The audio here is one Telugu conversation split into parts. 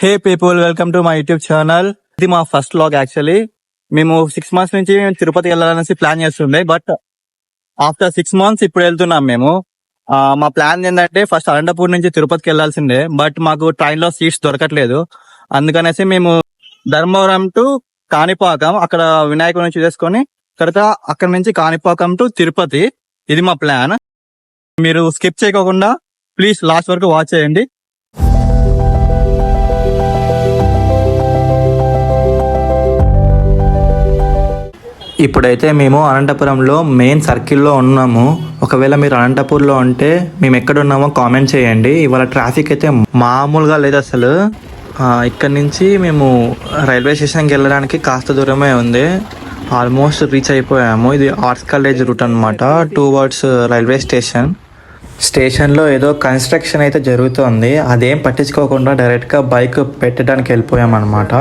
Hey people welcome to my YouTube channel ఇది మా ఫస్ట్ లాగ్ యాక్చువల్లీ మేము సిక్స్ మంత్స్ నుంచి మేము తిరుపతి వెళ్ళాలనేసి ప్లాన్ చేస్తుండే బట్ ఆఫ్టర్ సిక్స్ మంత్స్ ఇప్పుడు వెళ్తున్నాం మేము. మా ప్లాన్ ఏంటంటే ఫస్ట్ అనంతపూర్ నుంచి తిరుపతికి వెళ్ళాల్సిందే బట్ మాకు ట్రైన్లో సీట్స్ దొరకట్లేదు. అందుకనేసి మేము ధర్మవరం టు కాణిపాకం అక్కడ వినాయకుడి నుంచి చేసుకొని తర్వాత అక్కడ నుంచి కాణిపాకం టు తిరుపతి. ఇది మా ప్లాన్ మీరు స్కిప్ చేయకుండా ప్లీజ్ లాస్ట్ వరకు వాచ్ చేయండి. ఇప్పుడైతే మేము అనంతపురంలో మెయిన్ సర్కిల్లో ఉన్నాము. ఒకవేళ మీరు అనంతపూర్లో ఉంటే మేము ఎక్కడ ఉన్నామో కామెంట్ చేయండి. ఇవాళ ట్రాఫిక్ అయితే మామూలుగా లేదు అసలు. ఇక్కడ నుంచి మేము రైల్వే స్టేషన్కి వెళ్ళడానికి కాస్త దూరమే ఉంది. ఆల్మోస్ట్ రీచ్ అయిపోయాము. ఇది ఆర్ట్స్ కాలేజ్ రూట్ అనమాట టూ వర్డ్స్ రైల్వే స్టేషన్. స్టేషన్లో ఏదో కన్స్ట్రక్షన్ అయితే జరుగుతోంది. అదేం పట్టించుకోకుండా డైరెక్ట్గా బైక్ పెట్టడానికి వెళ్ళిపోయామన్నమాట.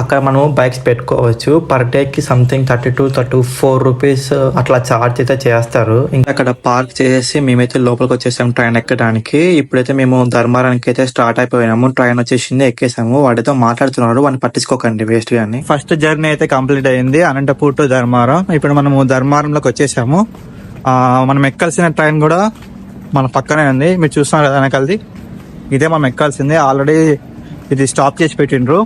అక్కడ మనం బైక్స్ పెట్టుకోవచ్చు. పర్ డేకి something thirty two thirty four rupees అట్లా చార్జ్ అయితే చేస్తారు. ఇంకా అక్కడ పార్క్ చేసేసి మేమైతే లోపలికి వచ్చేసాం ట్రైన్ ఎక్కడానికి. ఇప్పుడైతే మేము ధర్మారానికి అయితే స్టార్ట్ అయిపోయినాము. ట్రైన్ వచ్చేసింది ఎక్కేసాము. వాడితో మాట్లాడుతున్నాడు. వాడిని పట్టించుకోకండి వేస్ట్ గాని. ఫస్ట్ జర్నీ అయితే కంప్లీట్ అయింది. అనంతపూర్ టు ధర్మారం. ఇప్పుడు మనము ధర్మారంలోకి వచ్చేసాము. మనం ఎక్కాల్సిన ట్రైన్ కూడా మన పక్కనే ఉంది. మీరు చూస్తున్నారు కదా వెనకాలది. ఇదే మనం ఎక్కాల్సిందే. ఆల్రెడీ ఇది స్టాప్ చేసి పెట్టిండ్రు.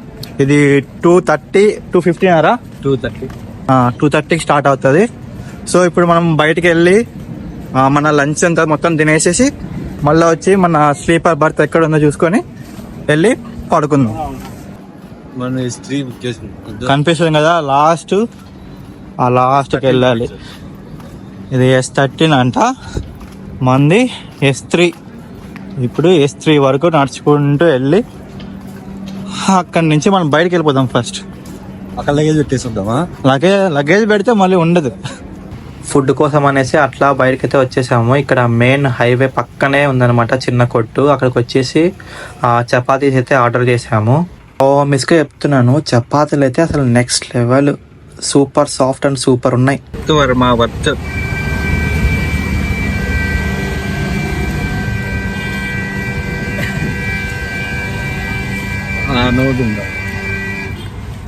ఇది టూ థర్టీ టూ ఫిఫ్టీన్ అరా టూ థర్టీ టూ థర్టీకి స్టార్ట్ అవుతుంది. సో ఇప్పుడు మనం బయటికి వెళ్ళి మన లంచ్ అంతా మొత్తం తినేసేసి మళ్ళీ వచ్చి మన స్లీపర్ బర్త్ ఎక్కడ ఉందో చూసుకొని వెళ్ళి పడుకుందాం. కనిపిస్తుంది కదా లాస్ట్ ఆ లాస్ట్కి వెళ్ళాలి. ఇది ఎస్ థర్టీన్ అంట. మంది ఎస్ త్రీ ఇప్పుడు ఎస్ త్రీ వరకు నడుచుకుంటూ వెళ్ళి అక్కడి నుంచి మనం బయటికి వెళ్ళిపోదాం ఫస్ట్ అక్కడ లగేజ్ పెట్టేస్తుంటామా లగేజ్ లగేజ్ పెడితే మళ్ళీ ఉండదు. ఫుడ్ కోసం అనేసి అట్లా బయటకి అయితే వచ్చేసాము. ఇక్కడ మెయిన్ హైవే పక్కనే ఉందన్నమాట చిన్న కొట్టు. అక్కడికి వచ్చేసి ఆ చపాతీస్ అయితే ఆర్డర్ చేసాము. ఓ మిస్గా చెప్తున్నాను చపాతీలు అయితే అసలు next level super soft and super ఉన్నాయి. మా వర్త్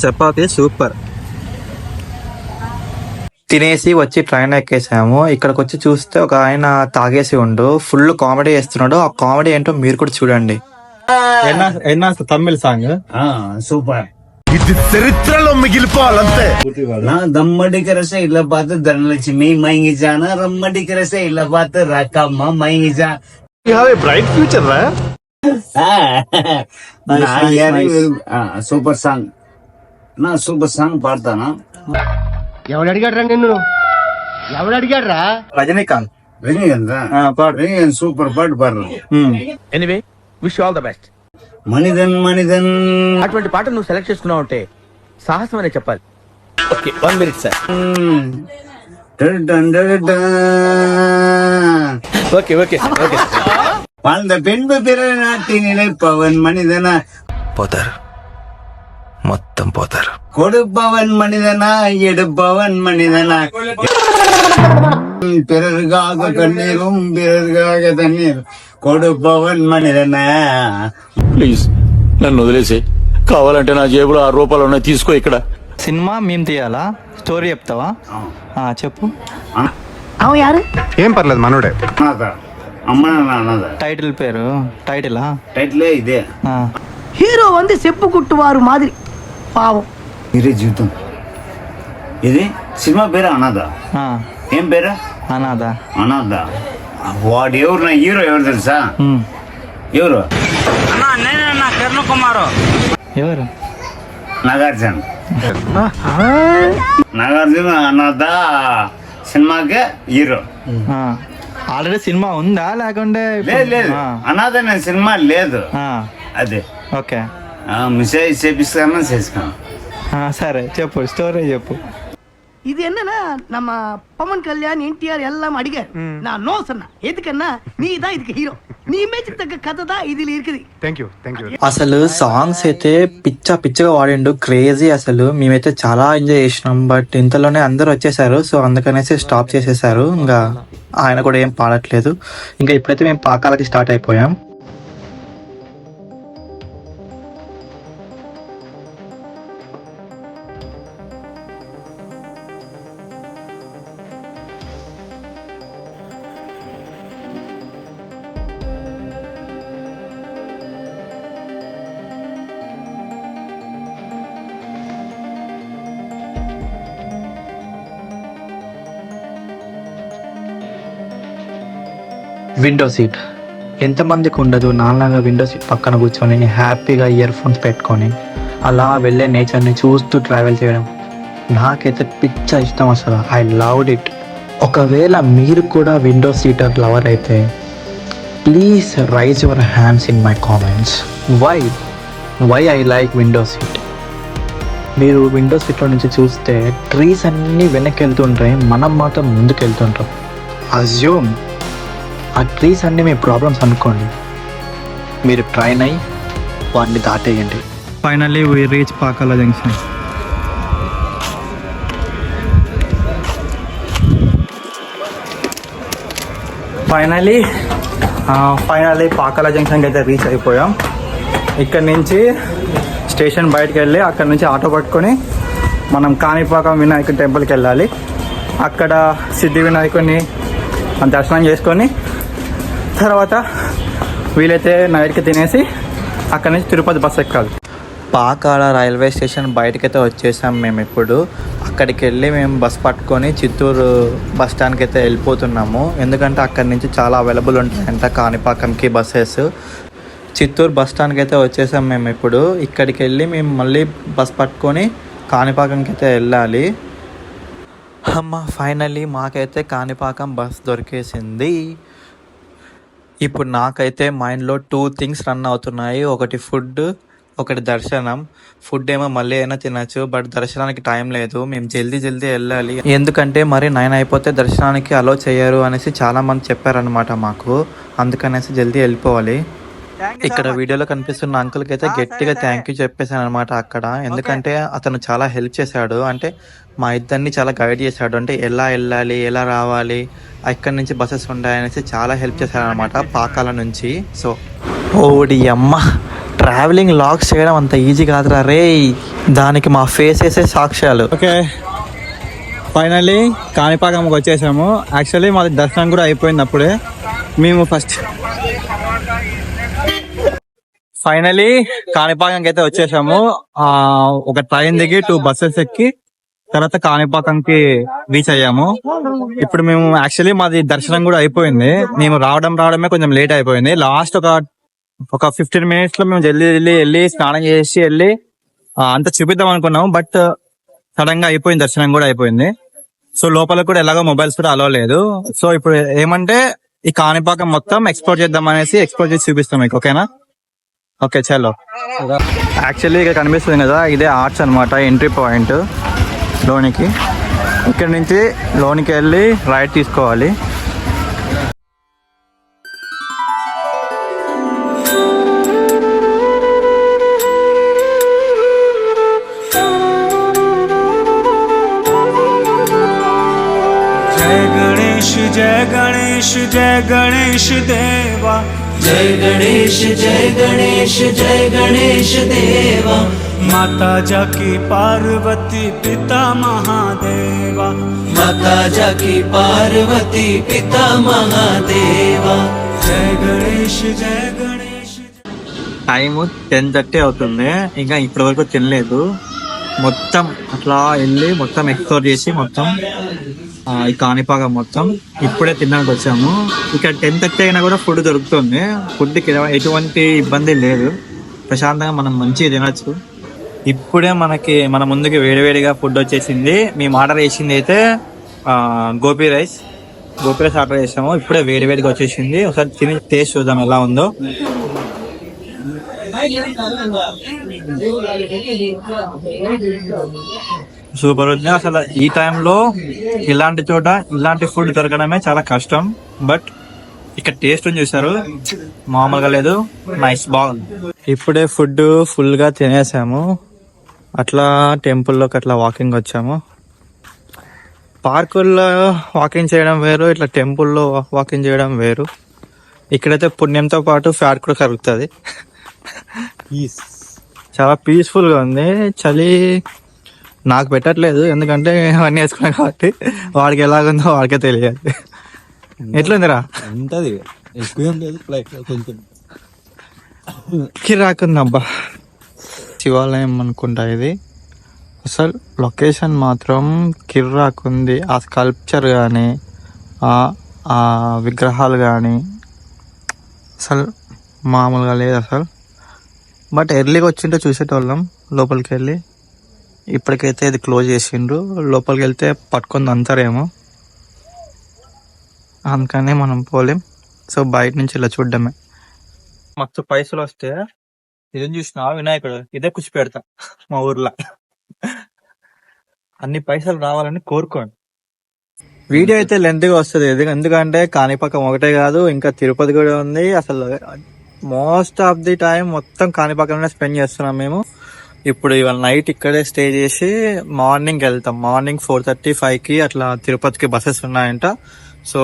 చపాతి సూపర్. తినేసి వచ్చి ట్రైన్ ఎక్కేసాము. ఇక్కడికి వచ్చి చూస్తే ఒక ఆయన తాగేసి ఉండు. ఫుల్ కామెడీ చేస్తున్నాడు. ఆ కామెడీ ఏంటో మీరు కూడా చూడండి. తమిళ సాంగ్? సూపర్. ఇది చరిత్రలో మిగిలిపోవాలంతే. దమ్మడి రస ఇళ్ళ పాత ధనలక్ష్మి మైంగిజాన రమ్మడి రస ఇళ్ళ పాత రకమ్మ మైంగిజా బ్రైట్ ఫ్యూచర్ రా. Super song. నా సూపర్ సాంగ్ పాడతానా? ఎవడు అడిగాడ్రా నిన్ను? ఎవడు అడిగాడ్రా రజనీకాంత్ రజనీకాంత్ రజనీకాంత్ సూపర్ పాట పాడరు. Anyway wish all the best Manithan Manithan అటువంటి పాట నువ్వు సెలెక్ట్ చేసుకున్నావు అంటే సాహసం అనే చెప్పాలి. Okay one minute sir okay okay okay வாழ்ந்த பெண்பு பிற நாட்டினிலே பவன் மனிதனா పోతారు మొత్తం పోతారు கொடுப்பவன் மனிதனா எடுப்பவன் மனிதனா பிறருக்காக கண்ணீரும் பிறருக்காக தண்ணீர் கொடுப்பவன் மனிதனா ప్లీజ్ నన్ను వదిలేసి కావాలంటే నా జేబులో ఆరు రూపాయలు ఉన్నాయి తీసుకో ఇక్కడ సినిమా మేము తీయాలా స్టోరీ చెప్తావా ఆ, చెప్పు ఏం పర్లేదు మనోడే అనాథ అమ్మ నాన్న అనాథ టైటిల్ పేరు టైటిలా టైటిలే ఇదే ఆ. హీరో వంది చెప్పు కుట్టువారు మాదిరి పావం ఇదే జీవితం ఇది సినిమా పేరు అనాథ ఆ, ఏం పేరు అనాథ అనాథ వాడు ఎవరు నా హీరో ఎవరు తెలుసా ఉమ్. ఎవరు ఎవరు నాగార్జున నాగార్జున అనాథ సినిమాకే హీరో ఆ. ఆల్రెడీ సినిమా ఉందా లేకుంటే లేదు లేదు ఆ, అనాథ అనే సినిమా లేదు ఆ, అదే ఓకే మిసేజ్ చేపిస్తామని చేసుకోను ఆ, సరే చెప్పు స్టోరీ చెప్పు இது என்னன்னா நம்ம பவன் கல்யாண் என்டிஆர் எல்லாம் அடிகார் நான் நோ சொன்னேன் எதுக்குன்னா நீ தான் இதுக்கு ஹீரோ நீ இமேஜ் தக்க கதை தான் இதுல இருக்குது థ్యాంక్ యూ థ్యాంక్ యూ అసలు సాంగ్స్ అయితే పిచ్చ పిచ్చగా వాడిండు క్రేజీ అసలు మేమైతే చాలా ఎంజాయ్ చేసినాం బట్ ఇంతలోనే అందరూ వచ్చేసారు సో అందుకనేసి స్టాప్ చేసేసారు ఇంకా ఆయన కూడా ఏం పాడట్లేదు. ఇంకా ఇప్పుడైతే మేము పాకాలకి స్టార్ట్ అయిపోయాం. విండో సీట్ ఎంతమందికి ఉండదు నాలాగా విండో సీట్ పక్కన కూర్చొని హ్యాపీగా ఇయర్ ఫోన్స్ పెట్టుకొని అలా వెళ్ళే నేచర్ని చూస్తూ ట్రావెల్ చేయడం నాకైతే పిచ్చ ఇష్టం అసలు. ఐ లవ్డ్ ఇట్ ఒకవేళ మీరు కూడా విండో సీటర్ లవర్ అయితే please raise your hands in my comments why why I like window seat మీరు విండో సీట్లో నుంచి చూస్తే ట్రీస్ అన్నీ వెనక్కి వెళ్తుంటాయి మనం మాత్రం ముందుకు వెళ్తుంటాం. అజ్యూమ్ ఆ ట్రీస్ అన్నీ మీ ప్రాబ్లమ్స్ అనుకోండి. మీరు ట్రైన్ అయ్యి వాటిని దాటేయండి. Finally we reach Pakala junction finally finally Pakala జంక్షన్కి అయితే రీచ్ అయిపోయాం. ఇక్కడ నుంచి స్టేషన్ బయటకు వెళ్ళి అక్కడ నుంచి ఆటో పట్టుకొని మనం కాణిపాకం వినాయకుడి టెంపుల్కి వెళ్ళాలి. అక్కడ సిద్ధి వినాయకుడిని దర్శనం చేసుకొని తర్వాత వీలైతే నైట్కి తినేసి అక్కడి నుంచి తిరుపతి బస్సు ఎక్కాలి. పాకాల రైల్వే స్టేషన్ బయటకైతే వచ్చేసాం మేము ఇప్పుడు. అక్కడికి వెళ్ళి మేము బస్ పట్టుకొని చిత్తూరు బస్ స్టాండ్కి అయితే వెళ్ళిపోతున్నాము. ఎందుకంటే అక్కడి నుంచి చాలా అవైలబుల్ ఉంటాయంట కాణిపాకంకి బస్సెస్. చిత్తూరు బస్ స్టాండ్కి అయితే వచ్చేసాం మేము ఇప్పుడు. ఇక్కడికి వెళ్ళి మేము మళ్ళీ బస్ పట్టుకొని కాణిపాకంకి అయితే వెళ్ళాలి. అమ్మ ఫైనల్లీ మాకైతే కాణిపాకం బస్ దొరికేసింది. ఇప్పుడు నాకైతే మైండ్లో టూ థింగ్స్ రన్ అవుతున్నాయి. ఒకటి ఫుడ్ ఒకటి దర్శనం. ఫుడ్ ఏమో మళ్ళీ అయినా తినచ్చు బట్ దర్శనానికి టైం లేదు. మేము జల్దీ జల్దీ వెళ్ళాలి. ఎందుకంటే మరి నైన్ అయిపోతే దర్శనానికి అలో చేయరు అనేసి చాలా మంది చెప్పారనమాట మాకు. అందుకనేసి జల్దీ వెళ్ళిపోవాలి. ఇక్కడ వీడియోలో కనిపిస్తున్న అంకుల్కి అయితే గట్టిగా థ్యాంక్ యూ చెప్పేశాను అనమాట అక్కడ. ఎందుకంటే అతను చాలా హెల్ప్ చేశాడు. అంటే మా ఇద్దరిని చాలా గైడ్ చేశాడు. అంటే ఎలా వెళ్ళాలి ఎలా రావాలి ఎక్కడి నుంచి బస్సెస్ ఉంటాయనేసి చాలా హెల్ప్ చేశాడు అనమాట పాకాల నుంచి. సో ఓడి అమ్మ ట్రావెలింగ్ లాగ్స్ చేయడం అంత ఈజీ కాదురా. రే దానికి మా ఫేసెసే సాక్ష్యాలు. ఓకే ఫైనల్లీ కాణిపాకంకి వచ్చేసాము. యాక్చువల్లీ మాది దర్శనం కూడా అయిపోయింది అప్పుడే. మేము ఫస్ట్ ఫైనలీ కాణిపాకంకి అయితే వచ్చేసాము. ఆ ఒక ట్రైన్ దిగి టూ బస్సెస్ ఎక్కి తర్వాత కాణిపాకంకి రీచ్ అయ్యాము. ఇప్పుడు మేము యాక్చువల్లీ మాది దర్శనం కూడా అయిపోయింది. మేము రావడం రావడమే కొంచెం లేట్ అయిపోయింది. లాస్ట్ ఒక ఒక ఫిఫ్టీన్ మినిట్స్లో మేము జల్దీ వెళ్ళి వెళ్ళి స్నానం చేసి వెళ్ళి అంత అంతా చూపిద్దాం అనుకున్నాము. బట్ సడన్గా అయిపోయింది దర్శనం కూడా అయిపోయింది. సో లోపల కూడా ఎలాగో మొబైల్స్ కూడా అలవ్ లేదు. సో ఇప్పుడు ఏమంటే ఈ కాణిపాకం మొత్తం ఎక్స్ప్లోర్ చేద్దాం అనేసి ఎక్స్ప్లోర్ చేసి చూపిస్తాం మీకు ఓకేనా ఓకే చలో. యాక్చువల్లీ ఇక్కడ కనిపిస్తుంది కదా ఇదే ఆర్చ్ అనమాట ఎంట్రీ పాయింట్ లోనికి. ఇక్కడ నుంచి లోనికి వెళ్ళి రైట్ తీసుకోవాలి. జయ గణేష్ జయ గణేష్ జయ గణేష్ దేవా. जय गणेश जय गणेश जय गणेश देवा माता जाकी पार्वती पिता महादेवा माता जाकी पार्वती पिता महादेवा जय गणेश जय गणेश టైం టెన్ థర్టీ అవుతుంది ఇంకా ఇప్పటి వరకు తినలేదు మొత్తం అట్లా వెళ్ళి మొత్తం ఎక్స్ప్లోర్ చేసి మొత్తం ఆ, ఈ కాణిపాకం మొత్తం ఇప్పుడే తినడానికి వచ్చాము. ఇక్కడ టెన్ థర్టీ అయినా కూడా ఫుడ్ దొరుకుతుంది. ఫుడ్కి ఎటువంటి ఇబ్బంది లేదు. ప్రశాంతంగా మనం మంచిగా తినచ్చు. ఇప్పుడే మనకి మన ముందుకి వేడివేడిగా ఫుడ్ వచ్చేసింది. మేము ఆర్డర్ చేసింది అయితే ఆ, gobi rice. Gobi rice order చేసాము. ఇప్పుడే వేడివేడిగా వచ్చేసింది. ఒకసారి తిని టేస్ట్ చూద్దాం ఎలా ఉందో. సూపర్. ఉంది అసలు ఈ టైంలో ఇలాంటి చోట ఇలాంటి ఫుడ్ దొరకడమే చాలా కష్టం. బట్ ఇక్కడ టేస్ట్ చూసారు మామూలుగా లేదు. నైస్ బాగుంది ఇప్పుడే ఫుడ్ ఫుల్గా తినేసాము. అట్లా టెంపుల్లోకి అట్లా వాకింగ్ వచ్చాము. పార్కుల్లో వాకింగ్ చేయడం వేరు ఇట్లా టెంపుల్లో వాకింగ్ చేయడం వేరు. ఇక్కడైతే పుణ్యంతో పాటు ఫ్యాట్ కూడా కరుగుతుంది చాలా పీస్ఫుల్గా ఉంది. చలి నాకు పెట్టట్లేదు ఎందుకంటే అవన్నీ వేసుకున్నాను కాబట్టి వాడికి ఎలాగుందో వాడికే తెలియాలి. ఎట్లుందిరా? ఉంటది? ఎక్కువ లేదు ఫ్లైట్ కొంచెం. కిరాకుంది అబ్బా శివాలయం అనుకుంటా ఇది. అసలు లొకేషన్ మాత్రం కిర్రాకుంది. ఆ స్కల్ప్చర్ కానీ ఆ విగ్రహాలు కానీ అసలు మామూలుగా లేదు అసలు. బట్ ఎర్లీగా వచ్చింటే చూసేటోళ్ళం లోపలికి వెళ్ళి ఇప్పటికైతే ఇది క్లోజ్ చేసిండ్రు. లోపలికి వెళ్తే పట్టుకొని అంతారేమో అందుకనే మనం పోలేం. సో బయట నుంచి ఇలా చూడడమే. మస్తు పైసలు వస్తే ఇది చూసిన వినాయకుడు? ఇదే కూర్చి పెడతా మా ఊర్లో. అన్ని పైసలు రావాలని కోరుకోండి వీడియో అయితే లెంత్గా వస్తుంది. ఎందుకు- ఎందుకంటే కాణిపాకం ఒకటే కాదు ఇంకా తిరుపతి కూడా ఉంది. అసలు మోస్ట్ ఆఫ్ ది టైం మొత్తం కాణిపాకంలోనే స్పెండ్ చేస్తున్నాం మేము. ఇప్పుడు ఇవాళ నైట్ ఇక్కడే స్టే చేసి మార్నింగ్ వెళ్తాం. మార్నింగ్ ఫోర్ థర్టీ ఫైవ్కి అట్లా తిరుపతికి బస్సెస్ ఉన్నాయంట. సో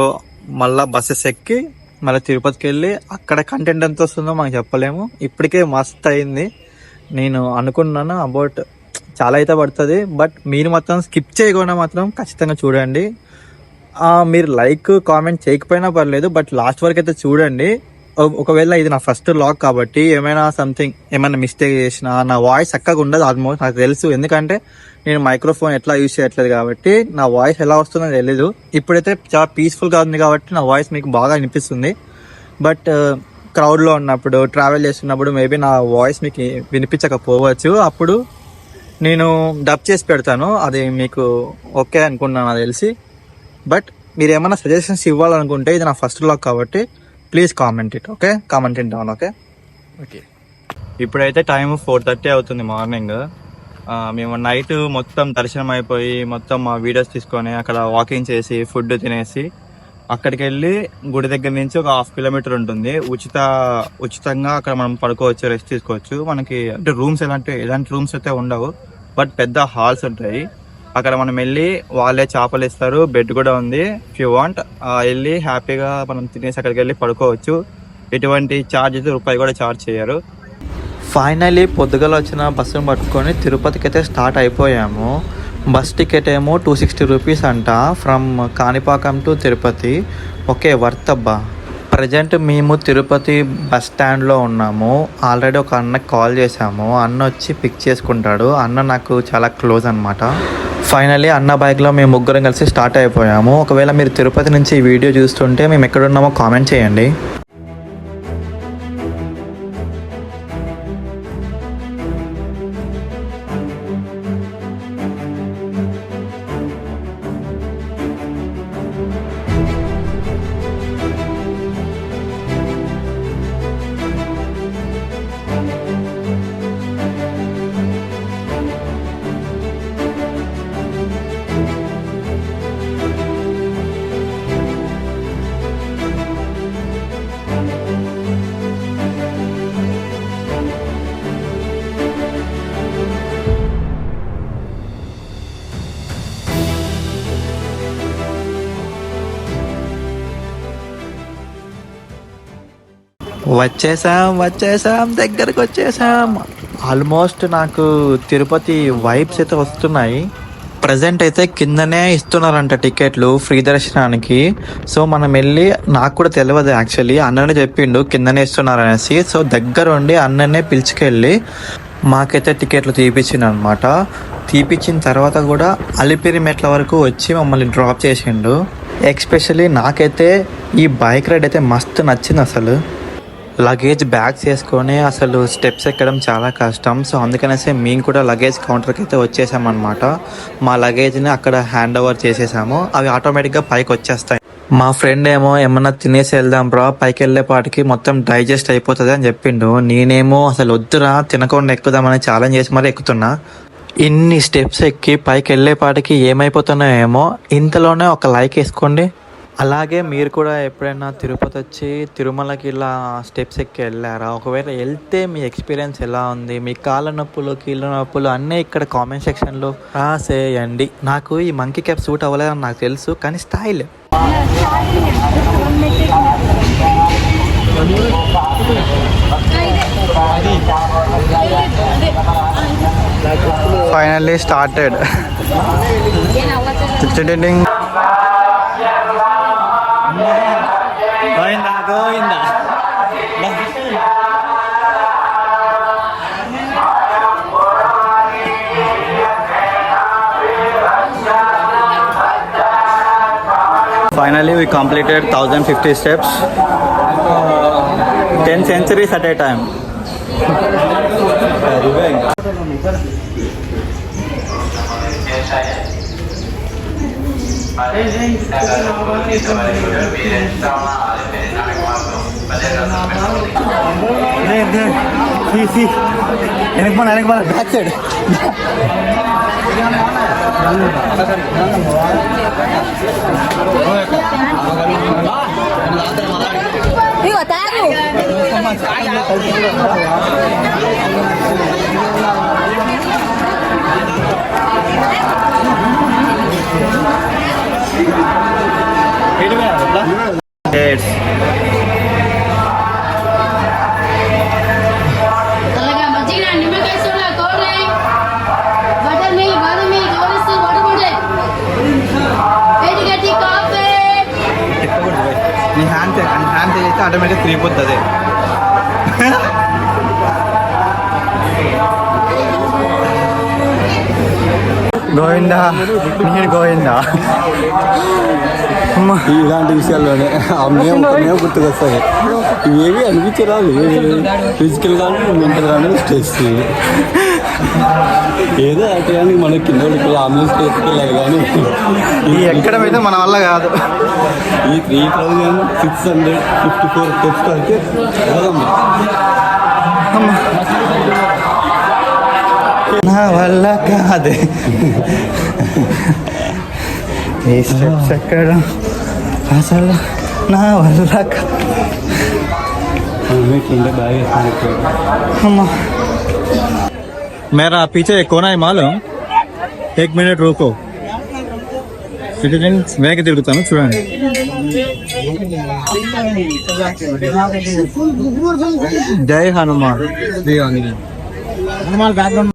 మళ్ళా బస్సెస్ ఎక్కి మళ్ళీ తిరుపతికి వెళ్ళి అక్కడ కంటెంట్ ఎంత వస్తుందో మనకు చెప్పలేము. ఇప్పటికే మస్త్ అయింది. నేను అనుకున్నాను అబౌట్ చాలా అయితే పడుతుంది. బట్ మీరు మాత్రం స్కిప్ చేయకుండా మాత్రం ఖచ్చితంగా చూడండి. మీరు లైక్ కామెంట్ చేయకపోయినా పర్లేదు. బట్ లాస్ట్ వరకు అయితే చూడండి. ఒకవేళ ఇది నా ఫస్ట్ లాక్ కాబట్టి ఏమైనా సంథింగ్ ఏమైనా మిస్టేక్ చేసినా నా వాయిస్ చక్కగా ఉండదు ఆల్మోస్ట్ నాకు తెలుసు. ఎందుకంటే నేను మైక్రోఫోన్ ఎట్లా యూజ్ చేయట్లేదు కాబట్టి నా వాయిస్ ఎలా వస్తుందో తెలీదు. ఇప్పుడైతే చాలా పీస్ఫుల్గా ఉంది కాబట్టి నా వాయిస్ మీకు బాగా అనిపిస్తుంది బట్ క్రౌడ్లో ఉన్నప్పుడు ట్రావెల్ చేస్తున్నప్పుడు మేబీ నా వాయిస్ మీకు వినిపించకపోవచ్చు. అప్పుడు నేను డబ్ చేసి పెడతాను. అది మీకు ఓకే అనుకున్నాను నాకు తెలిసి. బట్ మీరు ఏమైనా సజెషన్స్ ఇవ్వాలనుకుంటే ఇది నా ఫస్ట్ లాక్ కాబట్టి please comment it okay comment it down okay okay ఇప్పుడైతే టైం ఫోర్ థర్టీ అవుతుంది మార్నింగ్ మేము నైట్ మొత్తం దర్శనం అయిపోయి మొత్తం మా వీడియోస్ తీసుకొని అక్కడ వాకింగ్ చేసి ఫుడ్ తినేసి అక్కడికి వెళ్ళి గుడి దగ్గర నుంచి ఒక హాఫ్ కిలోమీటర్ ఉంటుంది. ఉచిత ఉచితంగా అక్కడ మనం పడుకోవచ్చు రెస్ట్ తీసుకోవచ్చు. మనకి అంటే రూమ్స్ ఎలాంటి ఎలాంటి రూమ్స్ అయితే ఉండవు. బట్ పెద్ద హాల్స్ ఉంటాయి. అక్కడ మనం వెళ్ళి వాళ్ళే చేపలు ఇస్తారు బెడ్ కూడా ఉంది. ఇఫ్ యూ వాంట్ వెళ్ళి హ్యాపీగా మనం తినేసి అక్కడికి వెళ్ళి పడుకోవచ్చు. ఎటువంటి ఛార్జ్ అయితే రూపాయి కూడా ఛార్జ్ చేయరు. ఫైనలీ పొద్దుగల వచ్చిన బస్సును పట్టుకొని తిరుపతికి అయితే స్టార్ట్ అయిపోయాము. బస్ టికెట్ ఏమో టూ సిక్స్టీ రూపీస్ అంట from Kanipakam to Tirupati. Okay worth అబ్బా. ప్రజెంట్ మేము తిరుపతి బస్ స్టాండ్లో ఉన్నాము. ఆల్రెడీ ఒక అన్నకి కాల్ చేశాము. అన్న వచ్చి పిక్ చేసుకుంటాడు. అన్న నాకు చాలా క్లోజ్ అనమాట ఫైనలీ అన్న బైక్లో మేము ముగ్గురం కలిసి స్టార్ట్ అయిపోయాము. ఒకవేళ మీరు తిరుపతి నుంచి ఈ వీడియో చూస్తుంటే మేము ఎక్కడున్నామో కామెంట్ చేయండి. వచ్చేసాం వచ్చేసాం దగ్గరకు వచ్చేసాం ఆల్మోస్ట్ నాకు తిరుపతి వైబ్స్ అయితే వస్తున్నాయి. ప్రజెంట్ అయితే కిందనే ఇస్తున్నారంట టికెట్లు ఫ్రీ దర్శనానికి. సో మనం వెళ్ళి నాకు కూడా తెలియదు యాక్చువల్లీ అన్ననే చెప్పిండు కిందనే ఇస్తున్నారు అనేసి సో దగ్గర ఉండి అన్ననే పిలుచుకెళ్ళి మాకైతే టికెట్లు తీపిచ్చిండు అనమాట తీపిచ్చిన తర్వాత కూడా అలిపిరి మెట్ల వరకు వచ్చి మమ్మల్ని డ్రాప్ చేసిండు. ఎక్స్పెషల్లీ నాకైతే ఈ బైక్ రైడ్ అయితే మస్తు నచ్చింది అసలు. లగేజ్ బ్యాగ్స్ వేసుకొని అసలు స్టెప్స్ ఎక్కడం చాలా కష్టం. సో అందుకనేసి మేము కూడా లగేజ్ కౌంటర్కి అయితే వచ్చేసామన్నమాట. మా లగేజ్ని అక్కడ హ్యాండ్ ఓవర్ చేసేసాము. అవి ఆటోమేటిక్గా పైకి వచ్చేస్తాయి. మా ఫ్రెండ్ ఏమో ఏమన్నా తినేసి వెళ్దాం బ్రా పైకి వెళ్ళేపాటికి మొత్తం డైజెస్ట్ అయిపోతుంది అని చెప్పిండు. నేనేమో అసలు వద్దురా తినకుండా ఎక్కుదామని ఛాలెంజ్ చేసి మరీ ఎక్కుతున్నా. ఇన్ని స్టెప్స్ ఎక్కి పైకి వెళ్ళేపాటికి ఏమైపోతున్నాయో ఏమో ఇంతలోనే ఒక లైక్ వేసుకోండి. అలాగే మీరు కూడా ఎప్పుడైనా తిరుపతి వచ్చి తిరుమలకి ఇలా స్టెప్స్ ఎక్కి వెళ్ళారా? ఒకవేళ వెళ్తే మీ ఎక్స్పీరియన్స్ ఎలా ఉంది? మీ కాళ్ళ నొప్పులు కీళ్ళ నొప్పులు అన్నీ ఇక్కడ కామెంట్ సెక్షన్లో రాసేయండి. నాకు ఈ మంకీ క్యాప్ సూట్ అవ్వలేదని నాకు తెలుసు కానీ style finally started finally we completed 1050 steps 10 centuries at a time A time వెనక మన వెనక మన బ్యాక్ సైడ్ ఇగో తాగు చల్లగా చేస్తే ఆటోమేటిక్ తిరిగిపోతుంది గోవిందా నేను గోవిందా? ఇలాంటి విషయాల్లోనే ఆ మేము మేము గుర్తుకొస్తాయి. ఇవేవి అనిపించరాదు ఫిజికల్ కానీ మెంటల్ కానీ స్ట్రెస్ ఏదో ఆ టైంకి మన కింద అంబులెన్స్ తీసుకెళ్ళాలి కానీ ఈ ఎక్కడం అయితే మన వల్ల కాదు ఈ three thousand six hundred fifty four steps అయితే పోదాం నా వల్ల కాదు ఈ స్టెప్స్ ఎక్కడం అసలు నా వల్ల కా- ఇట్లుంటే బాగా వేస్తాను అమ్మా मेरा पीछे कोना है मालूम एक मिनट रोको సిటిజన్స్ వెనక్కి తిరుగుతాను చూడండి జై హనుమాన్ హనుమాన్ బ్యాక్గ్రౌండ్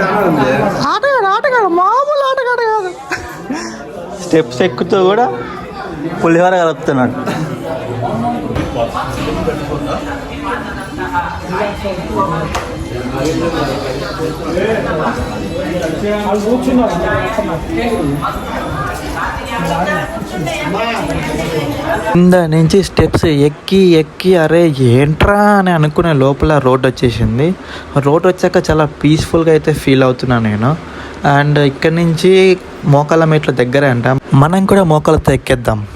ఆటగాడు ఆటగాడు మామూలు ఆటగాడు కాదు. స్టెప్స్ ఎక్కుతూ కూడా పులిహోర కలుపుతున్నాడు. కింద నుంచి స్టెప్స్ ఎక్కి ఎక్కి అరే ఏంట్రా అని అనుకునే లోపల రోడ్ వచ్చేసింది. రోడ్ వచ్చాక చాలా పీస్ఫుల్గా అయితే ఫీల్ అవుతున్నాను నేను. అండ్ ఇక్కడ నుంచి మోకాళ్ళ మెట్ల దగ్గరే అంట. మనం కూడా మోకాళ్ళతో ఎక్కేద్దాం.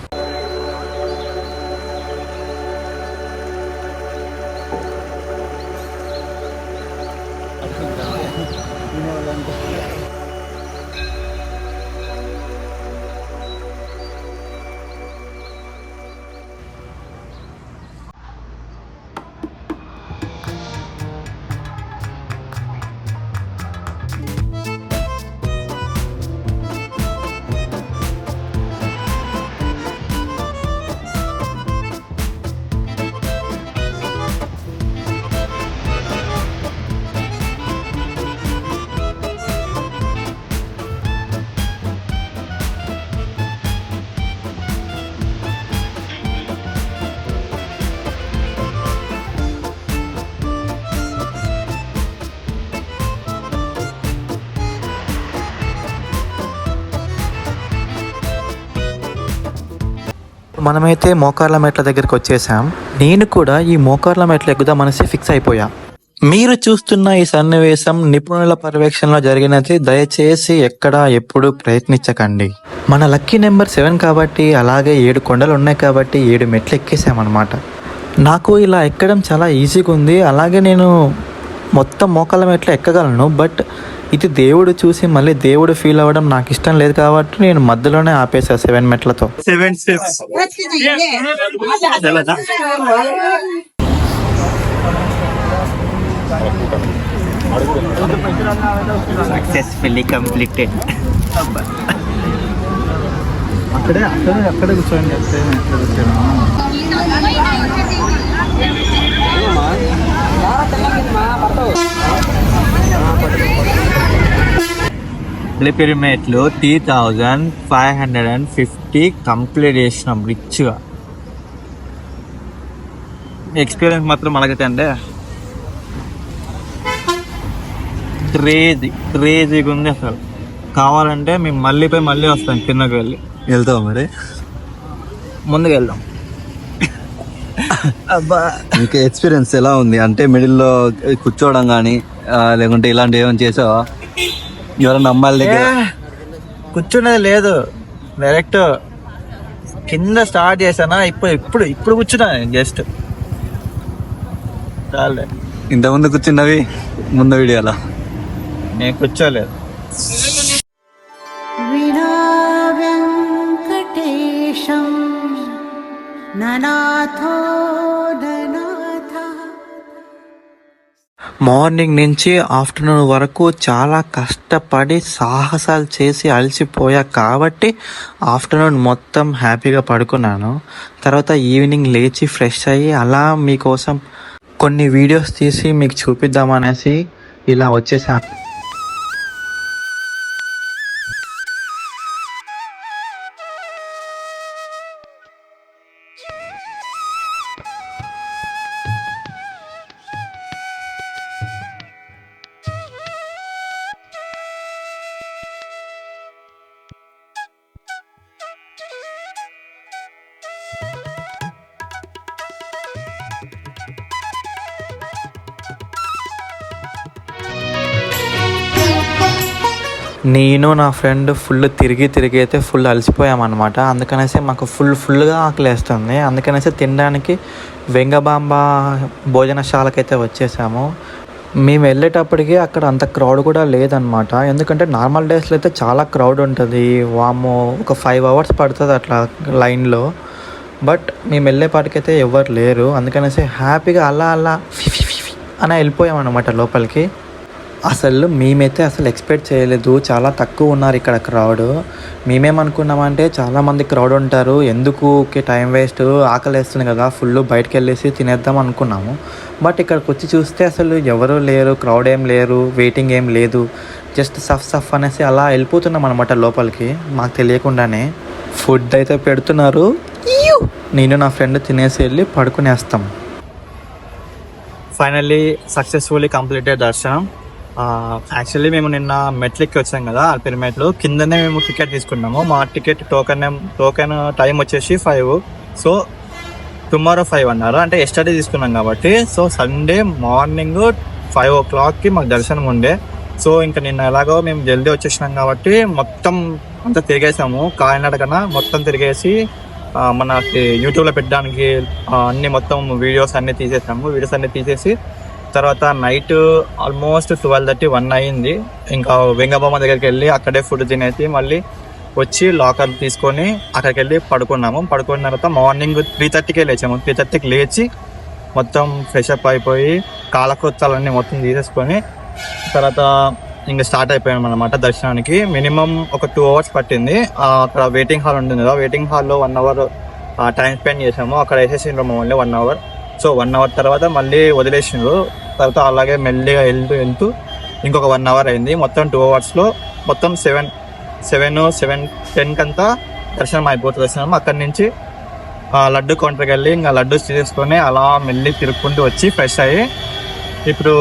మనమైతే మోకార్ల మెట్ల దగ్గరికి వచ్చేసాం. నేను కూడా ఈ మోకార్ల మెట్లు ఎక్కుదామనేసి ఫిక్స్ అయిపోయా. మీరు చూస్తున్న ఈ సన్నివేశం నిపుణుల పర్యవేక్షణలో జరిగినది. దయచేసి ఎక్కడా ఎప్పుడు ప్రయత్నించకండి. మన లక్కీ నెంబర్ సెవెన్ కాబట్టి అలాగే ఏడు కొండలు ఉన్నాయి కాబట్టి ఏడు మెట్లు ఎక్కేసామన్నమాట. నాకు ఇలా ఎక్కడం చాలా ఈజీగా ఉంది. అలాగే నేను మొత్తం మోకాళ్ళ మెట్లు ఎక్కగలను? బట్ ఇది దేవుడు చూసి మళ్ళీ దేవుడు ఫీల్ అవ్వడం నాకు ఇష్టం లేదు కాబట్టి నేను మధ్యలోనే ఆపేసా సెవెన్ మెట్లతో. సెవెన్ స్టెప్స్ సక్సెస్ఫుల్లీ కంప్లీటెడ్ అక్కడే అక్కడే అక్కడే కూర్చోండి. అక్కడే అక్కడే కూర్చోండి. పిరిమేట్లు three thousand five hundred and fifty complete చేసినాం రిచ్గా ఎక్స్పీరియన్స్ మాత్రం మనకైతే అంటే క్రేజీ క్రేజీగా ఉంది అసలు. కావాలంటే మేము మళ్ళీ పోయి మళ్ళీ వస్తాం కిందకి వెళ్ళి వెళ్తావా మరి? ముందుకు వెళ్దాం. ఇంకా ఎక్స్పీరియన్స్ ఎలా ఉంది? అంటే మిడిల్లో కూర్చోవడం కానీ లేకుంటే ఇలాంటి ఏమైనా చేసావా? ఎవరైనా అమ్మాయిల దగ్గర? కూర్చునేది లేదు. డైరెక్ట్ కింద స్టార్ట్ చేశానా? ఇప్పుడు ఇప్పుడు ఇప్పుడు కూర్చున్నా నేను జస్ట్ చాలే ఇంతకుముందు కూర్చున్నవి ముందు వీడియోలో? నేను కూర్చోలేదు. మార్నింగ్ నుంచి ఆఫ్టర్నూన్ వరకు చాలా కష్టపడి సాహసాలు చేసి అలసిపోయా కాబట్టి ఆఫ్టర్నూన్ మొత్తం హ్యాపీగా పడుకున్నాను. తర్వాత ఈవినింగ్ లేచి ఫ్రెష్ అయ్యి అలా మీకోసం కొన్ని వీడియోస్ తీసి మీకు చూపిద్దామనేసి ఇలా వచ్చేసాను. నేను నా ఫ్రెండ్ ఫుల్ తిరిగి తిరిగి అయితే ఫుల్ అలసిపోయామన్నమాట. అందుకనేసి మాకు ఫుల్ ఫుల్గా ఆకలేస్తుంది. అందుకనేసి తినడానికి వెంగబాంబ భోజనశాలకైతే వచ్చేసాము. మేము వెళ్ళేటప్పటికి అక్కడ అంత క్రౌడ్ కూడా లేదనమాట ఎందుకంటే నార్మల్ డేస్లో అయితే చాలా క్రౌడ్ ఉంటుంది. వాము ఒక ఫైవ్ అవర్స్ పడుతుంది అట్లా లైన్లో బట్ మేము వెళ్ళేపాటికైతే ఎవరు లేరు. అందుకనేసి హ్యాపీగా అలా అలా అని వెళ్ళిపోయామన్నమాట లోపలికి. అసలు మేమైతే అసలు ఎక్స్పెక్ట్ చేయలేదు. చాలా తక్కువ ఉన్నారు ఇక్కడ క్రౌడ్ మేమేమనుకున్నామంటే చాలామంది క్రౌడ్ ఉంటారు. ఎందుకు ఊరికే టైం వేస్ట్ ఆకలి వేస్తుంది కదా. ఫుల్ బయటకు వెళ్ళేసి తినేద్దాం అనుకున్నాము. బట్ ఇక్కడికి వచ్చి చూస్తే అసలు ఎవరు లేరు. క్రౌడ్ ఏం లేరు. వెయిటింగ్ ఏం లేదు. జస్ట్ సఫ్ సఫ్ అనేసి అలా వెళ్ళిపోతున్నాం అనమాట లోపలికి. మాకు తెలియకుండానే. ఫుడ్ అయితే పెడుతున్నారు! నేను నా ఫ్రెండ్ తినేసి వెళ్ళి పడుకునేస్తాం. ఫైనల్లీ సక్సెస్ఫుల్లీ కంప్లీటెడ్ దర్శనం యాక్చువల్లీ మేము నిన్న మెట్లెక్కి వచ్చాం కదా అల్పిరిమెట్లు. కిందనే మేము టికెట్ తీసుకున్నాము. మా టికెట్ టోకెన్ టోకెన్ టైం వచ్చేసి ఫైవ్ సో టుమారో ఫైవ్ అన్నారు. అంటే ఎస్టర్డే తీసుకున్నాం కాబట్టి సో సండే మార్నింగ్ ఫైవ్ ఓ క్లాక్కి మాకు దర్శనం ఉండే. సో ఇంకా నిన్న ఎలాగో మేము జల్దీ వచ్చేసినాం కాబట్టి మొత్తం అంతా తిరిగేసాము. కాకినాడకన్నా మొత్తం తిరిగేసి మన యూట్యూబ్లో పెట్టడానికి అన్ని మొత్తం వీడియోస్ అన్నీ తీసేసాము. వీడియోస్ అన్ని తీసేసి తర్వాత night almost twelve thirty one అయ్యింది. ఇంకా వెంగబొమ్మ దగ్గరికి వెళ్ళి అక్కడే ఫుడ్ తినేసి మళ్ళీ వచ్చి లాకర్ తీసుకొని అక్కడికి వెళ్ళి పడుకున్నాము. పడుకున్న తర్వాత మార్నింగ్ త్రీ థర్టీకే లేచాము. త్రీ థర్టీకి లేచి మొత్తం ఫ్రెష్ అప్ అయిపోయి కాలకృత్యాలన్నీ మొత్తం తీసేసుకొని తర్వాత ఇంకా స్టార్ట్ అయిపోయాం అనమాట దర్శనానికి. మినిమం ఒక టూ అవర్స్ పట్టింది. అక్కడ వెయిటింగ్ హాల్ ఉంటుంది కదా వెయిటింగ్ హాల్లో వన్ అవర్ టైం స్పెండ్ చేసాము అక్కడ వేసేసిండ్రు మమ్మల్ని one hour so one hour తర్వాత మళ్ళీ వదిలేసిండ్రు. తర్వాత అలాగే మెల్లిగా వెళ్తూ వెళ్తూ ఇంకొక వన్ అవర్ అయింది. మొత్తం టూ అవర్స్లో మొత్తం సెవెన్ సెవెన్ సెవెన్ టెన్ కంతా దర్శనం అయిపోతుంది దర్శనం. అక్కడి నుంచి ఆ, లడ్డు కౌంటర్కి వెళ్ళి ఇంకా లడ్డు తీసుకొని అలా మెల్లి తిరుక్కుంటూ వచ్చి ఫ్రెష్ అయ్యి ఇప్పుడు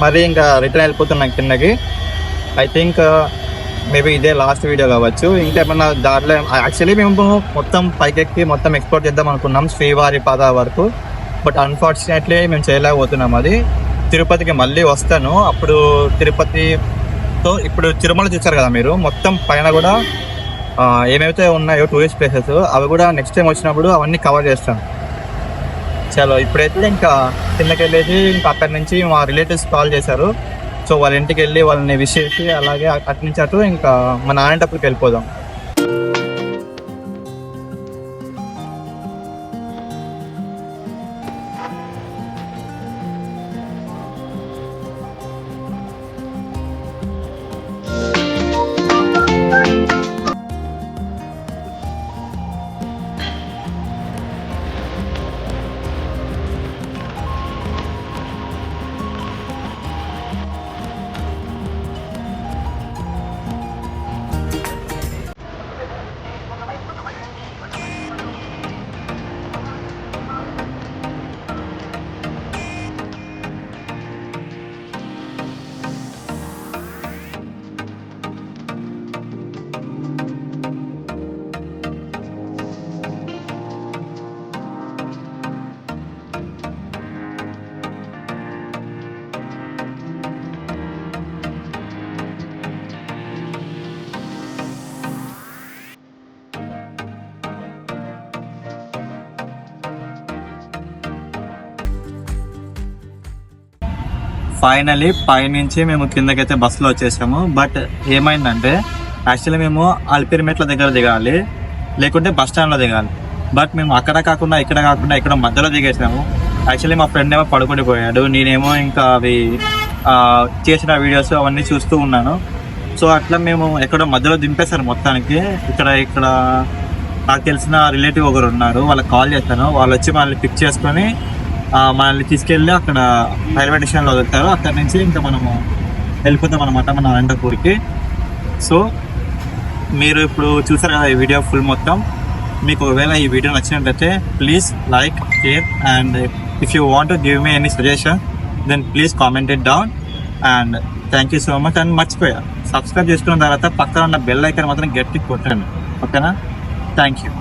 మరి ఇంకా రిటర్న్ వెళ్ళిపోతున్నాం కిందకి. ఐ థింక్ మేబీ ఇదే లాస్ట్ వీడియో కావచ్చు. ఇంకా ఏమన్నా దారిలో యాక్చువల్లీ మేము మొత్తం పైకెక్కి మొత్తం ఎక్స్ప్లోర్ చేద్దాం అనుకున్నాం శ్రీవారి పాద వరకు. బట్ అన్ఫార్చునేట్లీ మేము చేయలేకపోతున్నాం అది. తిరుపతికి మళ్ళీ వస్తాను. అప్పుడు తిరుపతితో ఇప్పుడు తిరుమల చూసారు కదా మీరు? మొత్తం పైన కూడా ఏమైతే ఉన్నాయో టూరిస్ట్ ప్లేసెస్ అవి కూడా నెక్స్ట్ టైం వచ్చినప్పుడు అవన్నీ కవర్ చేస్తాను. చలో ఇప్పుడైతే ఇంకా కిందకి వెళ్ళేసి ఇంకా అక్కడి నుంచి మా రిలేటివ్స్ కాల్ చేశారు. సో వాళ్ళ ఇంటికి వెళ్ళి వాళ్ళని విష్ చేసి అలాగే అటు నుంచి అటు ఇంకా మా నానేటప్పటికి వెళ్ళిపోదాం. ఫైనలీ పైనుంచి మేము కిందకైతే బస్సులో వచ్చేసాము. బట్ ఏమైందంటే యాక్చువల్లీ మేము అల్పిరిమెట్ల దగ్గర దిగాలి లేకుంటే బస్ స్టాండ్లో దిగాలి. బట్ మేము అక్కడ కాకుండా ఇక్కడ కాకుండా ఇక్కడ మధ్యలో దిగేసాము యాక్చువల్లీ మా ఫ్రెండ్ ఏమో పడుకుండిపోయాడు నేనేమో ఇంకా అవి చేసిన వీడియోస్ అవన్నీ చూస్తూ ఉన్నాను. సో అట్లా మేము ఎక్కడో మధ్యలో దింపేశారు మొత్తానికి. ఇక్కడ ఇక్కడ నాకు తెలిసిన రిలేటివ్ ఒకరు ఉన్నారు. వాళ్ళకి కాల్ చేస్తాను వాళ్ళు వచ్చి మనల్ని పిక్ చేసుకొని మనల్ని తీసుకెళ్ళి అక్కడ రైల్వే స్టేషన్లో వదులుతారు. అక్కడ నుంచి ఇంకా మనము వెళ్ళిపోతాం అనమాట మన అనంతపూర్కి. సో మీరు ఇప్పుడు చూసారు కదా ఈ వీడియో ఫుల్ మొత్తం. మీకు ఒకవేళ ఈ వీడియో నచ్చినట్లయితే please like share and if you want give me any suggestion then please comment it down and thank you so much and మర్చిపోయా సబ్స్క్రైబ్ చేసుకున్న తర్వాత పక్కన ఉన్న బెల్ ఐకన్ మాత్రం గట్టి కొట్టండి. ఓకేనా? Thank you